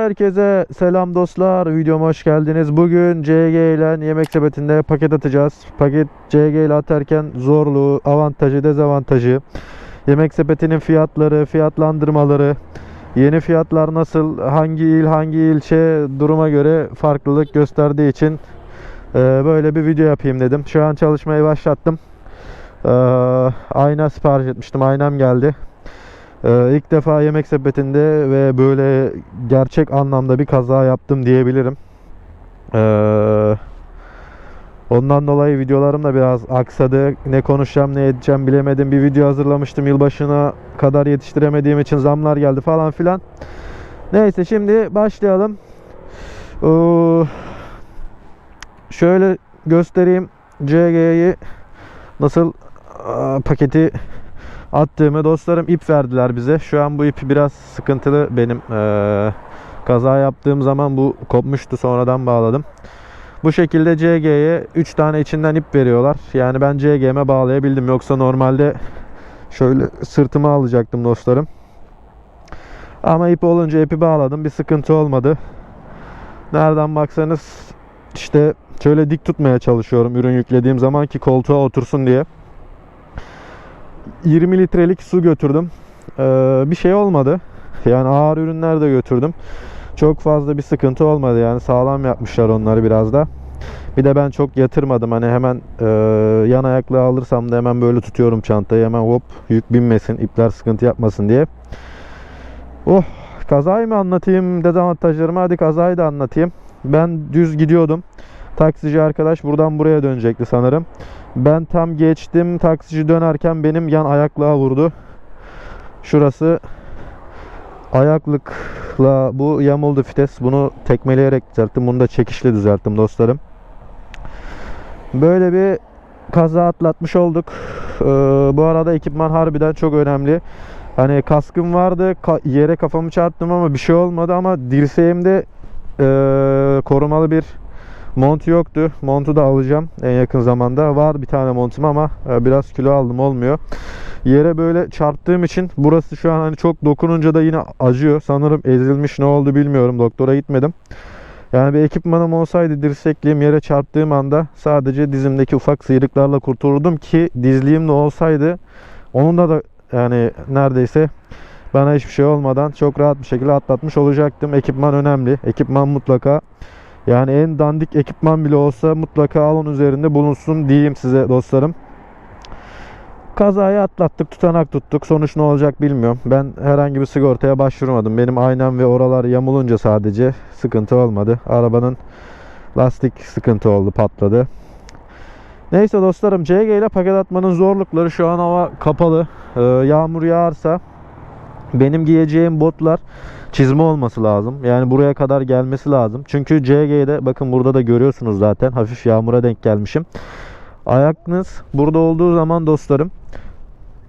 Herkese selam dostlar. Videoma hoş geldiniz. Bugün CG ile yemek sepetinde paket atacağız. Paket CG ile atarken zorluğu, avantajı, dezavantajı, yemek sepetinin fiyatları, fiyatlandırmaları, yeni fiyatlar nasıl, hangi il, hangi ilçe duruma göre farklılık gösterdiği için e, böyle bir video yapayım dedim. Şu an çalışmayı başlattım. E, ayna sipariş etmiştim. Aynam geldi. Ee, ilk defa yemek sepetinde ve böyle gerçek anlamda bir kaza yaptım diyebilirim. Ee, ondan dolayı videolarım da biraz aksadı. Ne konuşacağım ne edeceğim bilemedim. Bir video hazırlamıştım yılbaşına kadar yetiştiremediğim için zamlar geldi falan filan. Neyse şimdi başlayalım. Ee, şöyle göstereyim CG'yi nasıl paketi attığımı dostlarım ip verdiler bize. Şu an bu ip biraz sıkıntılı benim eee, kaza yaptığım zaman bu kopmuştu sonradan bağladım. Bu şekilde CG'ye 3 tane içinden ip veriyorlar. Yani ben CG'me bağlayabildim. Yoksa normalde şöyle sırtıma alacaktım dostlarım. Ama ip olunca ipi bağladım. Bir sıkıntı olmadı. Nereden baksanız işte şöyle dik tutmaya çalışıyorum ürün yüklediğim zaman ki koltuğa otursun diye. 20 litrelik su götürdüm. Ee, bir şey olmadı. Yani ağır ürünler de götürdüm. Çok fazla bir sıkıntı olmadı yani sağlam yapmışlar onları biraz da. Bir de ben çok yatırmadım hani hemen e, yan ayakla alırsam da hemen böyle tutuyorum çantayı hemen hop yük binmesin ipler sıkıntı yapmasın diye. Oh kazayı mı anlatayım dezavantajlarımı hadi kazayı da anlatayım. Ben düz gidiyordum. Taksici arkadaş buradan buraya dönecekti sanırım. Ben tam geçtim. Taksici dönerken benim yan ayaklığa vurdu. Şurası ayaklıkla bu yamuldu fites. Bunu tekmeleyerek düzelttim. Bunu da çekişle düzelttim dostlarım. Böyle bir kaza atlatmış olduk. Ee, bu arada ekipman harbiden çok önemli. Hani kaskım vardı. ka- yere kafamı çarptım ama bir şey olmadı ama dirseğimde ee, korumalı bir Mont yoktu. Montu da alacağım en yakın zamanda. Var bir tane montum ama e, biraz kilo aldım olmuyor. Yere böyle çarptığım için burası şu an hani çok dokununca da yine acıyor. Sanırım ezilmiş ne oldu bilmiyorum. Doktora gitmedim. Yani bir ekipmanım olsaydı dirsekliğim yere çarptığım anda sadece dizimdeki ufak sıyrıklarla kurtulurdum ki dizliğimle olsaydı onunla da yani neredeyse bana hiçbir şey olmadan çok rahat bir şekilde atlatmış olacaktım. Ekipman önemli. Ekipman mutlaka yani en dandik ekipman bile olsa mutlaka alın üzerinde bulunsun diyeyim size dostlarım. Kazayı atlattık, tutanak tuttuk. Sonuç ne olacak bilmiyorum. Ben herhangi bir sigortaya başvurmadım. Benim aynam ve oralar yamulunca sadece sıkıntı olmadı. Arabanın lastik sıkıntı oldu, patladı. Neyse dostlarım CG ile paket atmanın zorlukları şu an hava kapalı. Ee, yağmur yağarsa benim giyeceğim botlar çizme olması lazım. Yani buraya kadar gelmesi lazım. Çünkü CG'de bakın burada da görüyorsunuz zaten hafif yağmura denk gelmişim. Ayakınız burada olduğu zaman dostlarım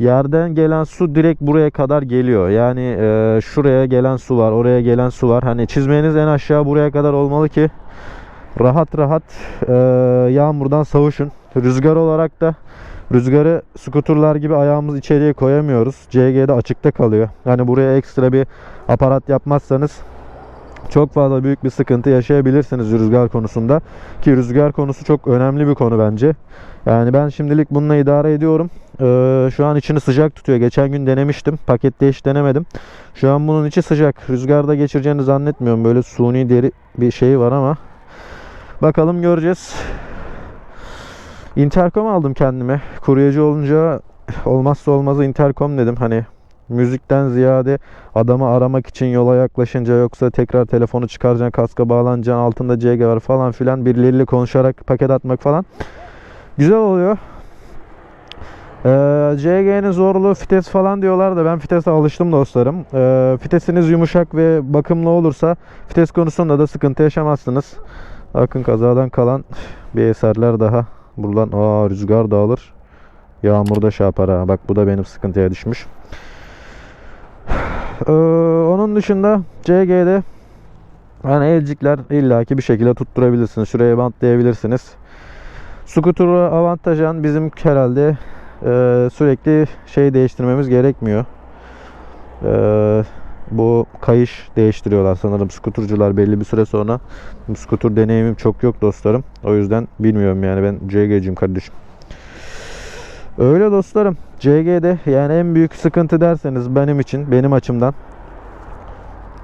yerden gelen su direkt buraya kadar geliyor. Yani e, şuraya gelen su var, oraya gelen su var. Hani çizmeniz en aşağı buraya kadar olmalı ki rahat rahat e, yağmurdan savuşun. Rüzgar olarak da Rüzgarı skuturlar gibi ayağımız içeriye koyamıyoruz. CG'de açıkta kalıyor. Yani buraya ekstra bir aparat yapmazsanız çok fazla büyük bir sıkıntı yaşayabilirsiniz rüzgar konusunda. Ki rüzgar konusu çok önemli bir konu bence. Yani ben şimdilik bununla idare ediyorum. Ee, şu an içini sıcak tutuyor. Geçen gün denemiştim. Pakette hiç denemedim. Şu an bunun içi sıcak. Rüzgarda geçireceğini zannetmiyorum. Böyle suni deri bir şey var ama. Bakalım göreceğiz. Intercom aldım kendime. Kuryacı olunca olmazsa olmazı intercom dedim. Hani müzikten ziyade adamı aramak için yola yaklaşınca yoksa tekrar telefonu çıkaracaksın, kaska bağlanacaksın, altında CG var falan filan birileriyle konuşarak paket atmak falan. Güzel oluyor. Ee, CG'nin zorluğu fites falan diyorlar da ben fitese alıştım dostlarım. Ee, fitesiniz yumuşak ve bakımlı olursa fites konusunda da sıkıntı yaşamazsınız. Bakın kazadan kalan bir eserler daha. Buradan aa rüzgar dağılır. Yağmur da şey yapar ha. Bak bu da benim sıkıntıya düşmüş. Ee, onun dışında CG'de yani elcikler illaki bir şekilde tutturabilirsiniz. Şuraya bantlayabilirsiniz. Scooter'u avantajan bizim herhalde e, sürekli şey değiştirmemiz gerekmiyor. E, bu kayış değiştiriyorlar sanırım skuturcular belli bir süre sonra. Skutur deneyimim çok yok dostlarım. O yüzden bilmiyorum yani ben CG'ciyim kardeşim. Öyle dostlarım. CG'de yani en büyük sıkıntı derseniz benim için, benim açımdan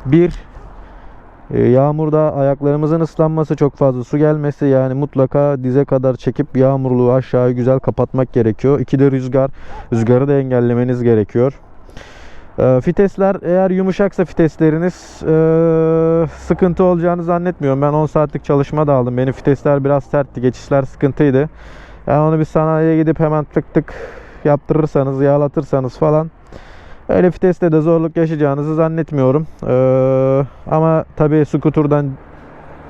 bir e, yağmurda ayaklarımızın ıslanması çok fazla su gelmesi yani mutlaka dize kadar çekip yağmurluğu aşağıya güzel kapatmak gerekiyor. İki de rüzgar. Rüzgarı da engellemeniz gerekiyor. E, Fitesler eğer yumuşaksa fitesleriniz e, sıkıntı olacağını zannetmiyorum. Ben 10 saatlik çalışma da aldım. Benim fitesler biraz sertti. Geçişler sıkıntıydı. Yani onu bir sanayiye gidip hemen tık tık yaptırırsanız, yağlatırsanız falan öyle viteste de zorluk yaşayacağınızı zannetmiyorum. Ee, ama tabii skuturdan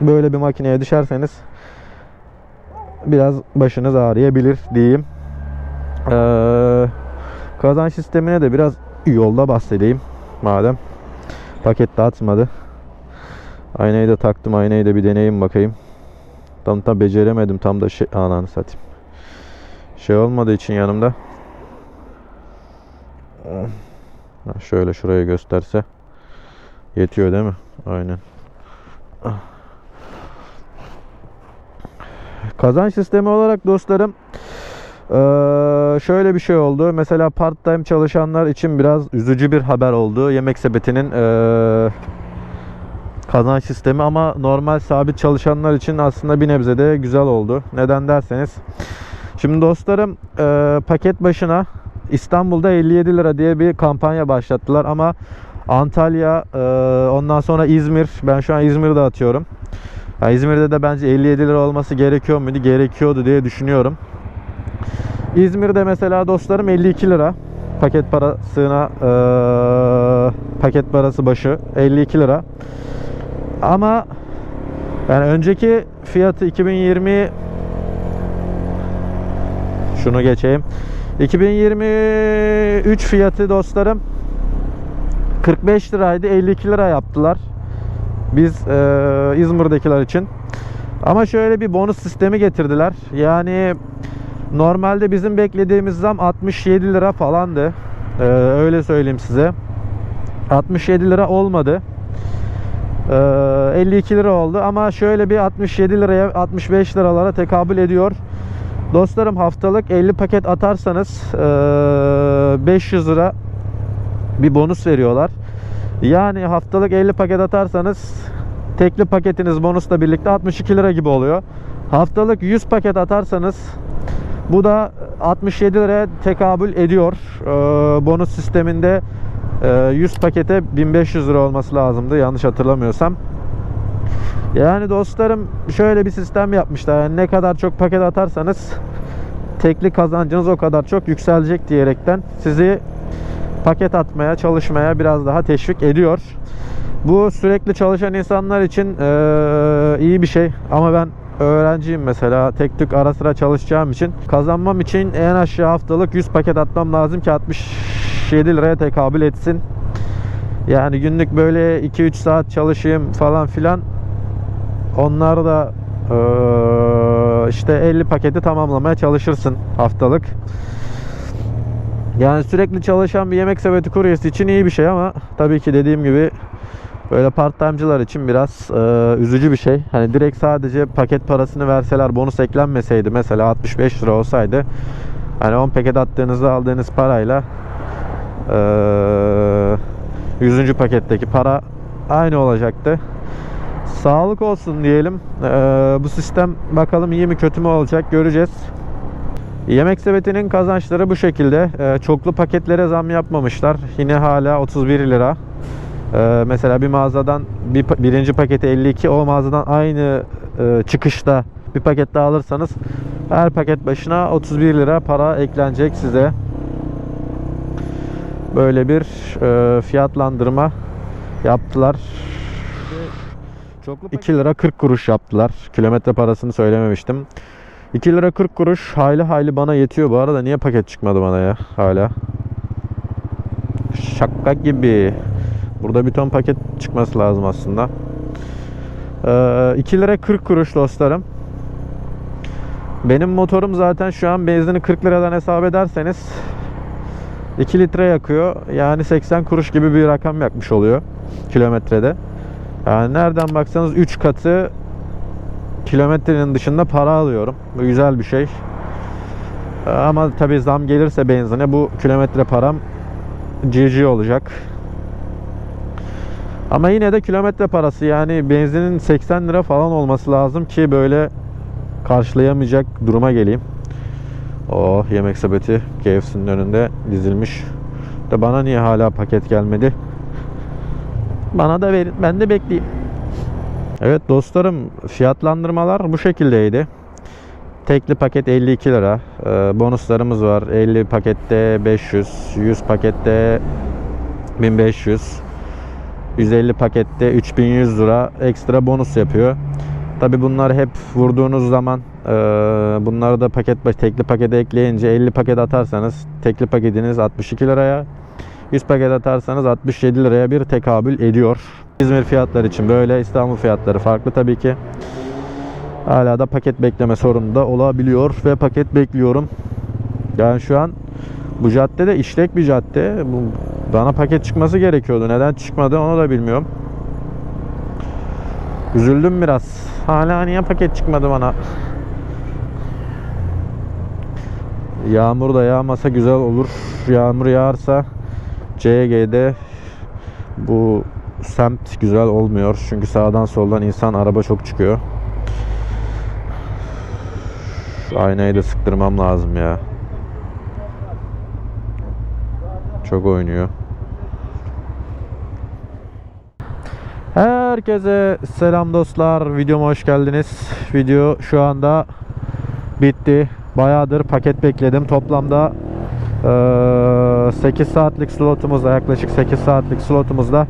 böyle bir makineye düşerseniz biraz başınız ağrıyabilir diyeyim. Ee, kazanç sistemine de biraz yolda bahsedeyim madem. Paket dağıtmadı. Aynayı da taktım. Aynayı da bir deneyeyim bakayım. Tam tam beceremedim. Tam da şey ananı satayım. Şey olmadığı için yanımda. Şöyle şuraya gösterse yetiyor değil mi? Aynen. Kazanç sistemi olarak dostlarım eee, şöyle bir şey oldu. Mesela part time çalışanlar için biraz üzücü bir haber oldu. Yemek sepetinin eee, kazanç sistemi ama normal sabit çalışanlar için aslında bir nebze de güzel oldu. Neden derseniz Şimdi dostlarım eee, paket başına İstanbul'da 57 lira diye bir kampanya başlattılar ama Antalya eee, ondan sonra İzmir ben şu an İzmir'de atıyorum. Ya İzmir'de de bence 57 lira olması gerekiyor muydu? Gerekiyordu diye düşünüyorum. İzmir'de mesela dostlarım 52 lira paket parasına eee, paket parası başı 52 lira. Ama yani önceki fiyatı 2020 şunu geçeyim. 2023 fiyatı dostlarım 45 liraydı 52 lira yaptılar. Biz e, İzmir'dekiler için. Ama şöyle bir bonus sistemi getirdiler. Yani normalde bizim beklediğimiz zam 67 lira falandı. E, öyle söyleyeyim size. 67 lira olmadı. E, 52 lira oldu ama şöyle bir 67 liraya 65 liralara tekabül ediyor. Dostlarım haftalık 50 paket atarsanız eee, 500 lira bir bonus veriyorlar. Yani haftalık 50 paket atarsanız tekli paketiniz bonusla birlikte 62 lira gibi oluyor. Haftalık 100 paket atarsanız bu da 67 liraya tekabül ediyor. Eee, bonus sisteminde eee, 100 pakete 1500 lira olması lazımdı yanlış hatırlamıyorsam. Yani dostlarım şöyle bir sistem yapmışlar. Yani ne kadar çok paket atarsanız tekli kazancınız o kadar çok yükselecek diyerekten sizi paket atmaya, çalışmaya biraz daha teşvik ediyor. Bu sürekli çalışan insanlar için eee, iyi bir şey ama ben öğrenciyim mesela tek tük ara sıra çalışacağım için kazanmam için en aşağı haftalık 100 paket atmam lazım ki 67 liraya tekabül etsin. Yani günlük böyle 2-3 saat çalışayım falan filan onlar da işte 50 paketi tamamlamaya çalışırsın haftalık. Yani sürekli çalışan bir yemek sepeti kuryesi için iyi bir şey ama tabii ki dediğim gibi böyle part time'cılar için biraz eee, üzücü bir şey. Hani direkt sadece paket parasını verseler bonus eklenmeseydi mesela 65 lira olsaydı hani 10 paket attığınızda aldığınız parayla eee 100. paketteki para aynı olacaktı. Sağlık olsun diyelim. Ee, bu sistem bakalım iyi mi kötü mü olacak göreceğiz. Yemek sepetinin kazançları bu şekilde. Ee, çoklu paketlere zam yapmamışlar. Yine hala 31 lira. Ee, mesela bir mağazadan bir, birinci paketi 52 o mağazadan aynı e, çıkışta bir paket daha alırsanız her paket başına 31 lira para eklenecek size. Böyle bir e, fiyatlandırma yaptılar. 2 lira 40 kuruş yaptılar. Kilometre parasını söylememiştim. 2 lira 40 kuruş hayli hayli bana yetiyor. Bu arada niye paket çıkmadı bana ya hala? Şaka gibi. Burada bir ton paket çıkması lazım aslında. Ee, 2 lira 40 kuruş dostlarım. Benim motorum zaten şu an benzini 40 liradan hesap ederseniz 2 litre yakıyor. Yani 80 kuruş gibi bir rakam yakmış oluyor kilometrede. Yani nereden baksanız 3 katı kilometrenin dışında para alıyorum. Bu güzel bir şey. Ama tabii zam gelirse benzine bu kilometre param GG olacak. Ama yine de kilometre parası yani benzinin 80 lira falan olması lazım ki böyle karşılayamayacak duruma geleyim. Oh yemek sepeti KFC'nin önünde dizilmiş. De bana niye hala paket gelmedi? Bana da verin ben de bekleyeyim. Evet dostlarım fiyatlandırmalar bu şekildeydi. Tekli paket 52 lira. Ee, bonuslarımız var. 50 pakette 500, 100 pakette 1500, 150 pakette 3100 lira ekstra bonus yapıyor. Tabi bunlar hep vurduğunuz zaman e, bunları da paket baş tekli pakete ekleyince 50 paket atarsanız tekli paketiniz 62 liraya 100 paket atarsanız 67 liraya bir tekabül ediyor. İzmir fiyatları için böyle İstanbul fiyatları farklı tabii ki. Hala da paket bekleme sorunu da olabiliyor ve paket bekliyorum. Yani şu an bu cadde de işlek bir cadde. Bu, bana paket çıkması gerekiyordu. Neden çıkmadı onu da bilmiyorum. Üzüldüm biraz. Hala niye paket çıkmadı bana? Yağmur da yağmasa güzel olur. Yağmur yağarsa CG'de bu semt güzel olmuyor. Çünkü sağdan soldan insan araba çok çıkıyor. Aynayı da sıktırmam lazım ya. Çok oynuyor. Herkese selam dostlar. Videoma hoş geldiniz. Video şu anda bitti. Bayağıdır paket bekledim. Toplamda eee, 8 saatlik slotumuzda yaklaşık 8 saatlik slotumuzda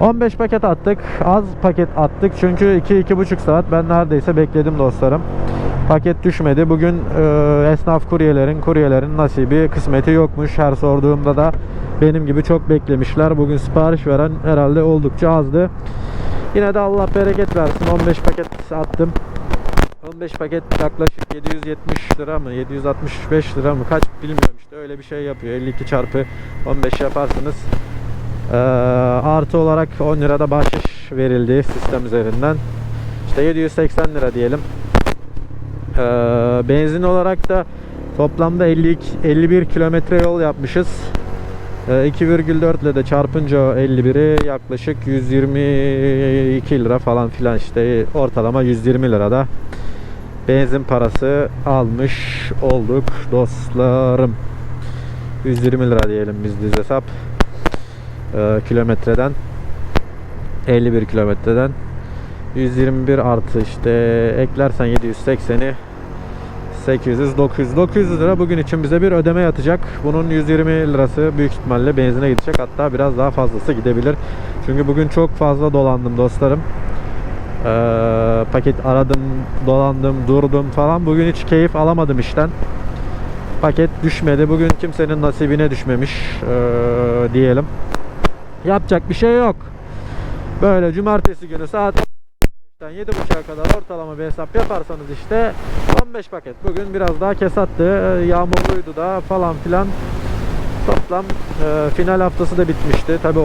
15 paket attık. Az paket attık çünkü 2-2,5 saat ben neredeyse bekledim dostlarım. Paket düşmedi. Bugün e, esnaf kuryelerin, kuryelerin nasibi, kısmeti yokmuş. Her sorduğumda da benim gibi çok beklemişler. Bugün sipariş veren herhalde oldukça azdı. Yine de Allah bereket versin. 15 paket attım. 15 paket yaklaşık 770 lira mı 765 lira mı kaç bilmiyorum işte öyle bir şey yapıyor 52 çarpı 15 yaparsınız Ee, artı olarak 10 lira da bahşiş verildi sistem üzerinden işte 780 lira diyelim Ee, benzin olarak da toplamda 52, 51 kilometre yol yapmışız ee, 2,4 ile de çarpınca o 51'i yaklaşık 122 lira falan filan işte ortalama 120 lirada benzin parası almış olduk dostlarım. 120 lira diyelim biz düz hesap. Ee, kilometreden 51 kilometreden 121 artı işte eklersen 780'i 800 900 900 lira bugün için bize bir ödeme yatacak. Bunun 120 lirası büyük ihtimalle benzine gidecek. Hatta biraz daha fazlası gidebilir. Çünkü bugün çok fazla dolandım dostlarım. Ee, paket aradım, dolandım, durdum falan. Bugün hiç keyif alamadım işten. Paket düşmedi. Bugün kimsenin nasibine düşmemiş ee, diyelim. Yapacak bir şey yok. Böyle cumartesi günü saat 7.30'a kadar ortalama bir hesap yaparsanız işte 15 paket. Bugün biraz daha kesattı. Ee, Yağmurluydu da falan filan. Toplam e, final haftası da bitmişti. Tabi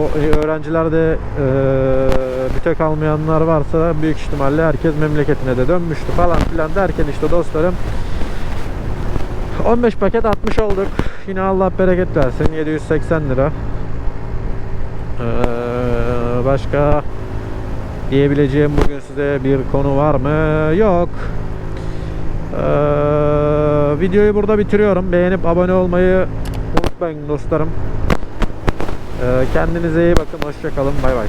öğrencilerde e, büte kalmayanlar varsa büyük ihtimalle herkes memleketine de dönmüştü falan filan derken işte dostlarım 15 paket atmış olduk. Yine Allah bereket versin. 780 lira. Ee, başka diyebileceğim bugün size bir konu var mı? Yok. Ee, videoyu burada bitiriyorum. Beğenip abone olmayı unutmayın dostlarım. Ee, kendinize iyi bakın. Hoşçakalın. Bay bay.